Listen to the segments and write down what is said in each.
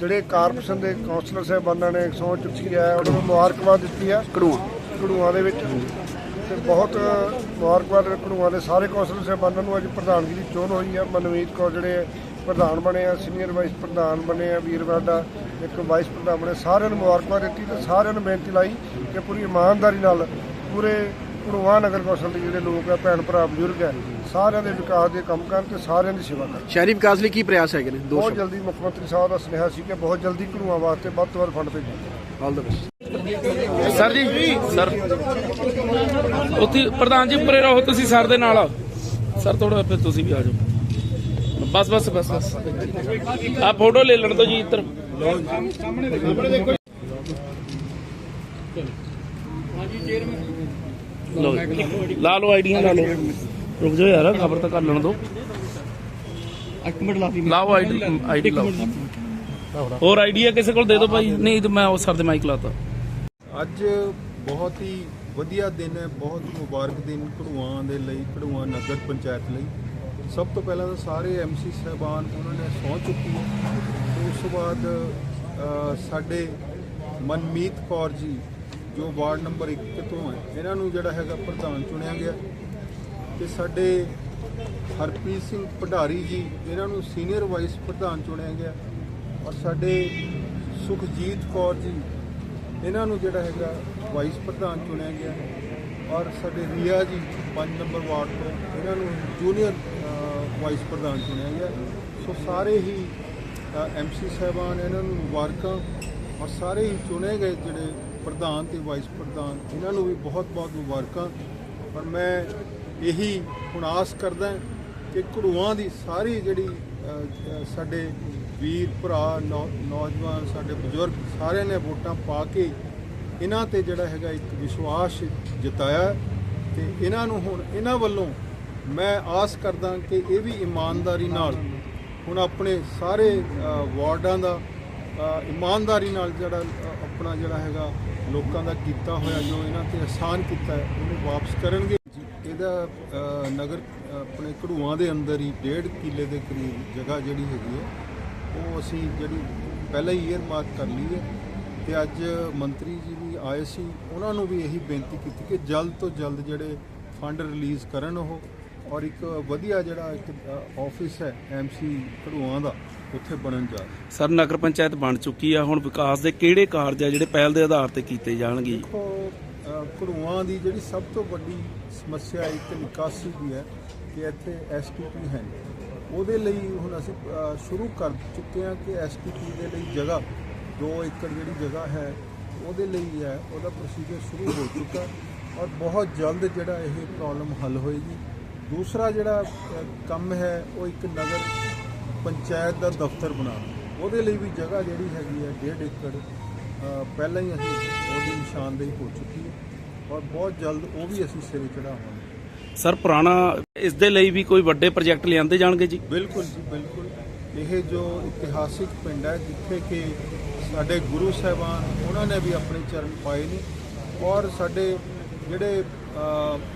ਜਿਹੜੇ ਕਾਰਪੋਰੇਸ਼ਨ ਦੇ ਕਾਉਂਸਲਰ ਸਾਹਿਬਾਨਾਂ ਨੇ ਸਹੁੰ ਚੁੱਕੀ ਹੈ ਉਹਨਾਂ ਨੂੰ ਮੁਬਾਰਕਬਾਦ ਦਿੱਤੀ ਹੈ। ਕੜੂਆ ਘੜੂਆਂ ਦੇ ਵਿੱਚ। ਤੇ ਬਹੁਤ ਮੁਬਾਰਕਬਾਦ ਘੜੂਆਂ ਦੇ ਸਾਰੇ ਕਾਉਂਸਲਰ ਸਾਹਿਬਾਨਾਂ ਨੂੰ ਅੱਜ ਪ੍ਰਧਾਨਗੀ ਦੀ ਚੋਣ ਹੋਈ ਹੈ। ਮਨਮੀਤ ਕੌਰ ਜਿਹੜੇ ਪ੍ਰਧਾਨ ਬਣੇ ਆ ਸੀਨੀਅਰ ਵਾਈਸ ਪ੍ਰਧਾਨ ਬਣੇ ਆ ਵੀਰਵਾਡਾ ਇੱਕ ਵਾਈਸ ਪ੍ਰਧਾਨ ਬਣੇ ਸਾਰਿਆਂ ਨੂੰ ਮੁਬਾਰਕਬਾਦ ਦਿੱਤੀ ਤੇ ਸਾਰਿਆਂ ਨੂੰ ਬੇਨਤੀ ਲਾਈ ਕਿ ਪੂਰੀ ਇਮਾਨਦਾਰੀ ਨਾਲ ਪੂਰੇ ਘੜੂਆਂ ਨਗਰ ਕੌਂਸਲ ਦੇ ਜਿਹੜੇ ਲੋਕ ਆ ਭੈਣ ਭਰਾ ਬਜ਼ੁਰਗ ਹੈ ਸਾਰਿਆਂ ਦੇ ਵਿਕਾਸ ਦੇ ਕੰਮ ਕਰਨ ਤੇ ਸਾਰਿਆਂ ਦੀ ਸੇਵਾ ਕਰਨ। ਸ਼ਹਿਰੀ ਵਿਕਾਸ ਲਈ ਕੀ ਪ੍ਰਯਾਸ ਹੈਗੇ ਨੇ? ਬਹੁਤ ਜਲਦੀ ਮੁੱਖ ਮੰਤਰੀ ਸਾਹਿਬ ਦਾ ਸੁਨੇਹਾ ਸੀ ਕਿ ਬਹੁਤ ਜਲਦੀ ਘੜੂਆਂ ਵਾਸਤੇ ਵੱਧ ਤੋਂ ਵੱਧ ਫੰਡ ਭੇਜੋ। All the best sir ji sir. ਉੱਥੇ ਪ੍ਰਧਾਨ ਜੀ ਉੱਪਰੇ ਰਹੋ ਤੁਸੀਂ ਸਰ ਦੇ ਨਾਲ ਸਰ ਥੋੜਾ ਫਿਰ ਤੁਸੀਂ ਵੀ ਆ ਜਾਓ। ਬਸ ਬਸ ਬਸ ਬਸ। ਆ ਫੋਟੋ ਲੈ ਲੈਣ ਤੋਂ ਜੀ ਇੱਧਰ। ਲਓ ਜੀ। ਲਾ ਲਓ ਆਈਡੀਆਂ ਲਾ ਲਓ। ਰੁਕ ਜਾਓ ਯਾਰ ਖਬਰ ਤਾਂ ਕਰ ਲੈਣ ਦੋ। ਇੱਕ ਮਿੰਟ ਲਾ ਲਾਓ ਆਈਡੀ ਆਈਡੀ ਲਾਓ। ਹੋਰ ਆਈਡੀਆ ਕਿਸੇ ਕੋਲ ਦੇ ਦਿਓ ਭਾਈ? ਨਹੀਂ ਤੇ ਮੈਂ ਉਹ ਸਰ ਦੇ ਮਾਈਕ ਲਾਤਾ। ਅੱਜ ਬਹੁਤ ਹੀ ਵਧੀਆ ਦਿਨ ਹੈ ਬਹੁਤ ਮੁਬਾਰਕ ਦਿਨ ਘੜੂਆਂ ਦੇ ਲਈ ਘੜੂਆਂ ਨਗਰ ਪੰਚਾਇਤ ਲਈ। ਸਭ ਤੋਂ ਪਹਿਲਾਂ ਤਾਂ ਸਾਰੇ ਐਮਸੀ ਸਹਿਬਾਨ ਉਹਨਾਂ ਨੇ ਸਹੁੰ ਚੁੱਕੀ ਹੈ। ਤੇ ਉਸ ਤੋਂ ਬਾਅਦ ਅ, ਸਾਡੇ ਮਨਮੀਤ ਕੌਰ ਜੀ ਜੋ ਵਾਰਡ ਨੰਬਰ 1 ਤੋਂ ਹੈ, ਇਹਨਾਂ ਨੂੰ ਜਿਹੜਾ ਹੈਗਾ ਪ੍ਰਧਾਨ ਚੁਣਿਆ ਗਿਆ। ਤੇ ਸਾਡੇ ਹਰਪ੍ਰੀਤ ਸਿੰਘ ਭੰਡਾਰੀ ਜੀ, ਇਹਨਾਂ ਨੂੰ ਸੀਨੀਅਰ ਵਾਈਸ ਪ੍ਰਧਾਨ ਚੁਣਿਆ ਗਿਆ। ਔਰ ਸਾਡੇ ਸੁਖਜੀਤ ਕੌਰ ਜੀ, ਇਹਨਾਂ ਨੂੰ ਜਿਹੜਾ ਹੈਗਾ ਵਾਈਸ ਪ੍ਰਧਾਨ ਚੁਣਿਆ ਗਿਆ। ਔਰ ਸਾਡੇ ਰੀਆ ਜੀ 5 ਨੰਬਰ ਵਾਰਡ ਤੋਂ, ਇਹਨਾਂ ਨੂੰ ਜੂਨੀਅਰ ਵਾਈਸ ਪ੍ਰਧਾਨ ਚੁਣਿਆ ਗਿਆ। ਸੋ ਸਾਰੇ ਹੀ ਐਮਸੀ ਸਾਹਿਬਾਨ, ਇਹਨਾਂ ਨੂੰ ਮੁਬਾਰਕਾਂ। ਔਰ ਸਾਰੇ ਹੀ ਚੁਣੇ ਗਏ ਜਿਹੜੇ ਪ੍ਰਧਾਨ ਤੇ ਵਾਈਸ ਪ੍ਰਧਾਨ, ਇਹਨਾਂ ਨੂੰ ਵੀ ਬਹੁਤ-ਬਹੁਤ ਮੁਬਾਰਕਾਂ। ਔਰ ਮੈਂ ਇਹੀ ਹੁਣ ਆਸ ਕਰਦਾ ਕਿ ਘੜੂਆਂ ਦੀ ਸਾਰੀ ਜਿਹੜੀ ਸਾਡੇ ਵੀਰ ਭਰਾ, ਨੌ- ਨੌਜਵਾਨ, ਸਾਡੇ ਬਜ਼ੁਰਗ ਸਾਰਿਆਂ ਨੇ ਵੋਟਾਂ ਪਾ ਕੇ ਇਹਨਾਂ ਤੇ ਜਿਹੜਾ ਹੈਗਾ ਇੱਕ ਵਿਸ਼ਵਾਸ ਜਤਾਇਆ ਹੈ ਤੇ ਇਹਨਾਂ ਨੂੰ ਹੁਣ ਇਹਨਾਂ ਵੱਲੋਂ ਮੈਂ ਆਸ ਕਰਦਾ ਕਿ ਇਹ ਵੀ ਇਮਾਨਦਾਰੀ ਨਾਲ ਹੁਣ ਆਪਣੇ ਸਾਰੇ ਵਾਰਡਾਂ ਦਾ ਇਮਾਨਦਾਰੀ ਨਾਲ ਜਿਹੜਾ ਆਪਣਾ ਜਿਹੜਾ ਹੈਗਾ ਲੋਕਾਂ ਦਾ ਕੀਤਾ ਹੋਇਆ ਜੋ ਇਹਨਾਂ ਤੇ ਆਸਾਨ ਕੀਤਾ ਹੈ, ਉਹਨੂੰ ਵਾਪਸ ਕਰਨਗੇ। ਇਹਦਾ ਨਗਰ, ਆਪਣੇ ਘੜੂਆਂ ਦੇ ਅੰਦਰ ਹੀ ਡੇਢ ਕਿੱਲੇ ਦੇ ਕਰੀਬ ਜਗ੍ਹਾ ਜਿਹੜੀ ਹੈਗੀ ਹੈ, ਉਹ ਅਸੀਂ ਜਿਹੜੀ ਪਹਿਲਾਂ ਹੀ ਈਅਰ ਮਾਰਕ ਕਰ ਲਈ ਹੈ ਤੇ ਅੱਜ ਮੰਤਰੀ ਜੀ ਵੀ ਆਏ ਸੀ, ਉਹਨਾਂ ਨੂੰ ਵੀ ਇਹੀ ਬੇਨਤੀ ਕੀਤੀ ਕਿ ਜਲਦ ਤੋਂ ਜਲਦ ਜਿਹੜੇ ਫੰਡ ਰਿਲੀਜ਼ ਕਰਨ ਉਹ ਔਰ ਇੱਕ ਵਧੀਆ ਜਿਹੜਾ ਇੱਕ ਆਫਿਸ ਹੈ ਐਮਸੀ ਘੜੂਆਂ ਦਾ ਉੱਥੇ ਬਣਨ ਜਾ ਸਰ ਨਗਰ ਪੰਚਾਇਤ ਬਣ ਚੁੱਕੀ ਆ ਹੁਣ ਵਿਕਾਸ ਦੇ ਕਿਹੜੇ ਕਾਰਜ ਆ ਜਿਹੜੇ ਪਹਿਲ ਦੇ ਆਧਾਰ ਤੇ ਕੀਤੇ ਜਾਣਗੇ? ਦੇਖੋ ਘੜੂਆਂ ਦੀ ਜਿਹੜੀ ਸਭ ਤੋਂ ਵੱਡੀ ਸਮੱਸਿਆ ਇੱਕ ਨਿਕਾਸੀ ਦੀ ਹੈ ਕਿ ਇੱਥੇ ਐਸਟੀਪੀ ਹੈ। ਉਹਦੇ ਲਈ ਹੁਣ ਅਸੀਂ ਸ਼ੁਰੂ ਕਰ ਚੁੱਕੇ ਹਾਂ ਕਿ ਐਸਟੀਪੀ ਦੇ ਲਈ ਜਗ੍ਹਾ 2 ਏਕੜ ਜਿਹੜੀ ਜਗ੍ਹਾ ਹੈ ਉਹਦੇ ਲਈ ਹੈ ਉਹਦਾ ਪ੍ਰੋਸੀਜਰ ਸ਼ੁਰੂ ਹੋ ਚੁੱਕਾ ਔਰ ਬਹੁਤ ਜਲਦ ਜਿਹੜਾ ਇਹ ਪ੍ਰੋਬਲਮ ਹੱਲ ਹੋਏਗੀ। ਦੂਸਰਾ ਜਿਹੜਾ ਕੰਮ ਹੈ ਉਹ ਇੱਕ ਨਗਰ ਪੰਚਾਇਤ ਦਾ ਦਫ਼ਤਰ ਬਣਾਉਣਾ। ਉਹਦੇ ਲਈ ਵੀ ਜਗ੍ਹਾ ਜਿਹੜੀ ਹੈਗੀ ਹੈ 1.5 ਏਕੜ ਪਹਿਲਾਂ ਹੀ ਅਸੀਂ ਉਹਦੀ ਨਿਸ਼ਾਨਦੇਹੀ ਹੋ ਚੁੱਕੀ ਹੈ ਔਰ ਬਹੁਤ ਜਲਦ ਉਹ ਵੀ ਅਸੀਂ ਸਿਰੇ ਚੜਾਵਾਂਗੇ ਸਰ ਪੁਰਾਣਾ ਇਸ ਦੇ ਲਈ ਵੀ ਕੋਈ ਵੱਡੇ ਪ੍ਰੋਜੈਕਟ ਲਿਆਂਦੇ ਜਾਣਗੇ ਜੀ? ਬਿਲਕੁਲ ਜੀ ਬਿਲਕੁਲ। ਇਹ ਜੋ ਇਤਿਹਾਸਿਕ ਪਿੰਡ ਹੈ ਜਿੱਥੇ ਕਿ ਸਾਡੇ ਗੁਰੂ ਸਾਹਿਬਾਨ ਉਹਨਾਂ ਨੇ ਵੀ ਆਪਣੇ ਚਰਨ ਪਾਏ ਨੇ ਔਰ ਸਾਡੇ ਜਿਹੜੇ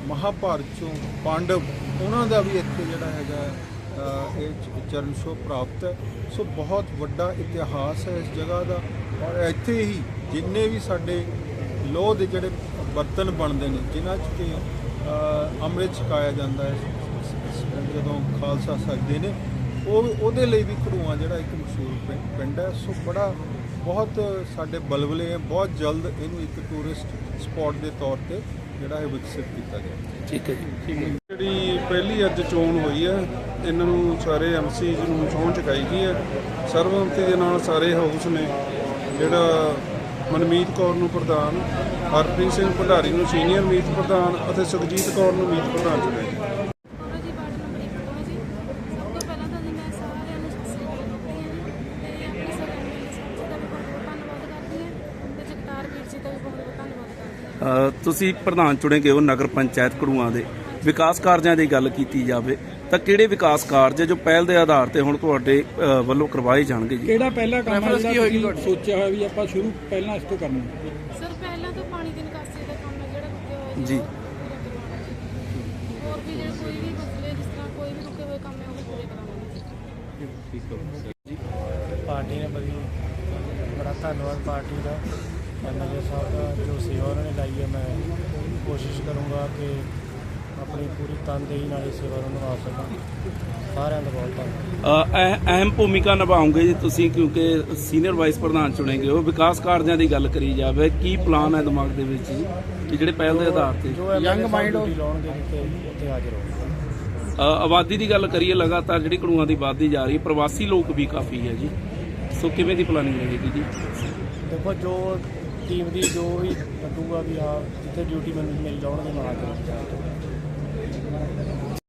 ਮਹਾਭਾਰਤ ਚੋਂ ਪਾਂਡਵ, ਉਹਨਾਂ ਦਾ ਵੀ ਇੱਥੇ ਜਿਹੜਾ ਹੈਗਾ ਇਹ ਚਰਨ ਛੋਹ ਪ੍ਰਾਪਤ ਹੈ। ਸੋ ਬਹੁਤ ਵੱਡਾ ਇਤਿਹਾਸ ਹੈ ਇਸ ਜਗ੍ਹਾ ਦਾ। ਔਰ ਇੱਥੇ ਹੀ ਜਿੰਨੇ ਵੀ ਸਾਡੇ ਲੋਹ ਦੇ ਜਿਹੜੇ ਬਰਤਨ ਬਣਦੇ ਨੇ, ਜਿਨ੍ਹਾਂ 'ਚ ਕਿ ਅੰਮ੍ਰਿਤ ਛਕਾਇਆ ਜਾਂਦਾ ਹੈ ਜਦੋਂ ਖਾਲਸਾ ਸਕਦੇ ਨੇ, ਉਹ, ਉਹਦੇ ਲਈ ਵੀ ਘੜੂਆਂ ਜਿਹੜਾ ਇੱਕ ਮਸ਼ਹੂਰ ਪਿੰ- ਪਿੰਡ ਹੈ। ਸੋ ਬੜਾ, ਬਹੁਤ ਸਾਡੇ ਬਲਬਲੇ ਹੈ, ਬਹੁਤ ਜਲਦ ਇਹਨੂੰ ਇੱਕ ਟੂਰਿਸਟ ਸਪੌਟ ਦੇ ਤੌਰ ਤੇ ਜਿਹੜਾ ਹੈ ਵਿਕਸਿਤ ਕੀਤਾ ਗਿਆ। ਠੀਕ ਹੈ ਜੀ। ਜਿਹੜੀ ਪਹਿਲੀ ਅੱਜ ਚੋਣ ਹੋਈ ਹੈ ਇਹਨਾਂ ਨੂੰ ਸਾਰੇ ਐਮਸੀ ਨੂੰ ਸਹੁੰ ਚੁਕਾਈ ਗਈ ਹੈ। ਸਰਵਸੰਮਤੀ ਦੇ ਨਾਲ ਸਾਰੇ ਹਾਊਸ ਨੇ ਜਿਹੜਾ ਮਨਮੀਤ ਕੌਰ ਨੂੰ ਪ੍ਰਧਾਨ ਹਰਪ੍ਰੀਤ ਸਿੰਘ ਭੰਡਾਰੀ ਨੂੰ ਸੀਨੀਅਰ ਮੀਤ ਪ੍ਰਧਾਨ ਅਤੇ ਸੁਖਜੀਤ ਕੌਰ ਨੂੰ ਮੀਤ ਪ੍ਰਧਾਨ ਚੁਣਿਆ ਗਿਆ ਥੋੜਾ ਜੀ ਵਾਰਡ ਨੰਬਰ ਇੱਕ ਤੋਂ ਹੈ ਜੀ ਸਭ ਤੋਂ ਪਹਿਲਾਂ ਤਾਂ ਜੀ ਮੈਂ ਸਾਰਿਆਂ ਨੂੰ ਸਤਿ ਸ੍ਰੀ ਅਕਾਲ ਕਰਦੀ ਹਾਂ ਜੀ ਤੇ ਆਪਣੇ ਸਾਰੇ ਅ, ਤੁਸੀਂ ਪ੍ਰਧਾਨ ਚੁਣੇ ਗਏ ਹੋ ਨਗਰ ਪੰਚਾਇਤ ਕੜੂਆਂ ਦੇ। ਵਿਕਾਸ ਕਾਰਜਾਂ ਦੀ ਗੱਲ ਕੀਤੀ ਜਾਵੇ ਤਾਂ ਕਿਹੜੇ ਵਿਕਾਸ ਕਾਰਜ ਹੈ ਜੋ ਪਹਿਲ ਦੇ ਆਧਾਰ ਤੇ ਹੁਣ ਤੁਹਾਡੇ ਵੱਲੋਂ ਕਰਵਾਏ ਜਾਣਗੇ ਜੀ? ਕਿਹੜਾ ਪਹਿਲਾ ਕੰਮ ਹੈ ਜਿਹੜਾ ਸੋਚਿਆ ਹੋਇਆ ਵੀ ਆਪਾਂ ਸ਼ੁਰੂ ਪਹਿਲਾਂ ਇਸ ਤੋਂ ਕਰਨਾ ਸਰ ਪਹਿਲਾਂ ਤਾਂ ਪਾਣੀ ਦੀ ਨਿਕਾਸੀ ਦਾ ਕੰਮ ਹੈ ਜਿਹੜਾ ਰੁਕਿਆ ਹੋਇਆ ਜੀ। ਜੀ। ਹੋਰ ਵੀ ਜਿਹੜੇ ਕੋਈ ਵੀ ਮਸਲੇ ਜਿਸ ਤਰ੍ਹਾਂ ਕੋਈ ਵੀ ਰੁਕੇ ਹੋਏ ਕੰਮ ਹੈ ਉਹ ਪੂਰੇ ਕਰਾਵਾਂਗੇ। ਪਾਰਟੀ ਨੇ ਬੜੀ ਬੜਾ ਧੰਨਵਾਦ ਪਾਰਟੀ ਦਾ। ਐਮਐਲਏ ਸਾਹਿਬ ਦਾ ਜੋ ਸੇਵਾ ਉਹਨਾਂ ਨੇ ਕੋਸ਼ਿਸ਼ ਕਰੂੰਗਾ ਕਿ ਆਪਣੀ ਪੂਰੀ ਤਨਦੇਹੀ ਨਾਲ ਇਸ ਸੇਵਾ ਨੂੰ ਨਿਭਾ ਸਕਾਂ। ਸਾਰਿਆਂ ਦਾ ਬਹੁਤ ਧੰਨਵਾਦ। ਅਹ- ਅਹਿਮ ਭੂਮਿਕਾ ਨਿਭਾਉਂਗੇ ਜੀ ਤੁਸੀਂ ਕਿਉਂਕਿ ਸੀਨੀਅਰ ਵਾਈਸ ਪ੍ਰਧਾਨ ਚੁਣੇ ਗਏ ਹੋ। ਵਿਕਾਸ ਕਾਰਜਾਂ ਦੀ ਗੱਲ ਕਰੀ ਜਾਵੇ ਕੀ ਪਲਾਨ ਹੈ ਦਿਮਾਗ ਦੇ ਵਿੱਚ ਜੀ? ਕਿ ਜਿਹੜੇ ਪਹਿਲ ਦੇ ਆਧਾਰ ਤੇ? ਜੋ ਯੰਗ ਮਾਈਂਡ ਲਾਉਣਗੇ ਤੇ ਉੱਥੇ ਹਾਜ਼ਰ ਹੋਊਗਾ ਅ, ਆਬਾਦੀ ਦੀ ਗੱਲ ਕਰੀਏ ਲਗਾਤਾਰ ਜਿਹੜੀ ਕੜੂਆਂ ਦੀ ਆਬਾਦੀ ਜਾ ਰਹੀ ਹੈ ਪ੍ਰਵਾਸੀ ਲੋਕ ਵੀ ਕਾਫੀ ਹੈ ਜੀ। ਸੋ ਕਿਵੇਂ ਦੀ ਪਲਾਨਿੰਗ ਰਹੇਗੀ ਜੀ? ਦੇਖੋ ਜੋ ਟੀਮ ਦੀ ਜੋ ਵੀ ਲੱਗੂਗਾ ਵੀ ਹਾਂ ਜਿੱਥੇ ਡਿਊਟੀ ਮੈਨੂੰ ਮਿਲ ਜਾਣਗੇ ਮੈਂ ਹਾਜ਼ਰ ਹੋਊਂਗਾ।